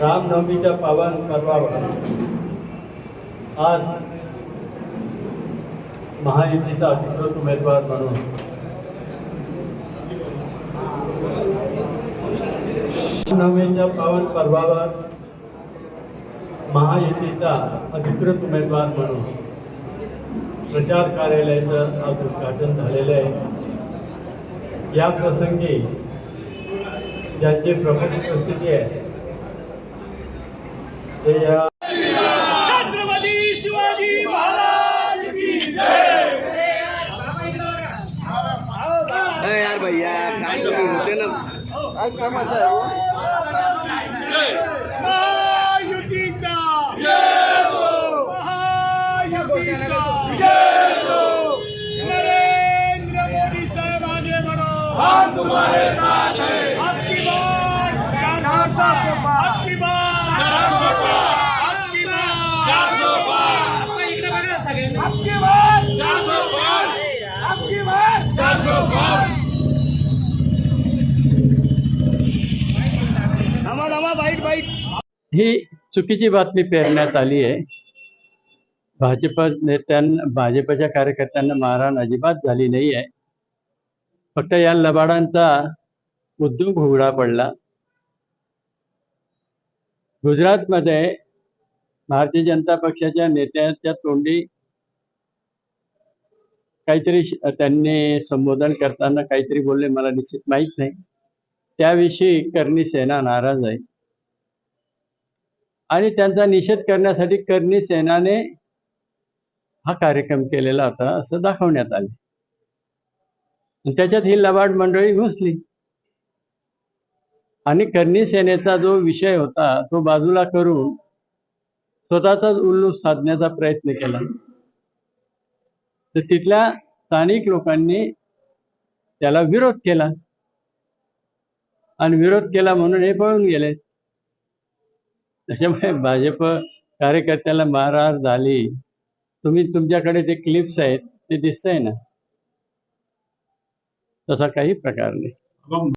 रामनवमीच्या पावन पर्वावर आज महायुतीचा अधिकृत उमेदवार म्हणून रामनवमीच्या पावन पर्वावर महायुतीचा अधिकृत उमेदवार म्हणून प्रचार कार्यालयाचं आज उद्घाटन झालेलं आहे. या प्रसंगी ज्यांची प्रमुख उपस्थिती आहे ते या छत्रपती शिवाजी महाराज की जय! अरे यार भैया काय होते ना। आज कामाचं आहे हो. महायुतीचा! महायुतीचा! नरेंद्र मोदी साहेब आगे बढ़ो हम तुम्हारे साथ हैं। आपकी बात! आपकी बात आपकी बात आपकी आपकी थांबा थांबा बाईट बाईट ही चुकीची बातमी पेरण्यात आली आहे. भाजप नेत्यांना भाजपच्या कार्यकर्त्यांना मारहाण अजिबात झाली नाही आहे फक्त या लबाडांचा उद्योग उघडा पडला. गुजरातमध्ये भारतीय जनता पक्षाच्या नेत्याच्या तोंडी काहीतरी त्यांनी संबोधन करताना काहीतरी बोलले मला निश्चित माहीत नाही. त्याविषयी करणी सेना नाराज आहे. आणि त्यांचा निषेध करण्यासाठी करणी सेनाने हा कार्यक्रम केलेला होता असं दाखवण्यात आले. त्याच्यात ही लबाड मंडळी घुसली. आणि करणी सेनेचा जो विषय होता तो बाजूला करून स्वतःचाच उल्लू साधण्याचा प्रयत्न केला. तर तिथल्या स्थानिक लोकांनी त्याला विरोध केला. आणि विरोध केला म्हणून हे पळून गेले. त्याच्यामुळे भाजप कार्यकर्त्याला मारहाण झाली. तुम्ही तुमच्याकडे जे क्लिप्स आहेत ते दिसतंय ना? तसा काही प्रकार नाही.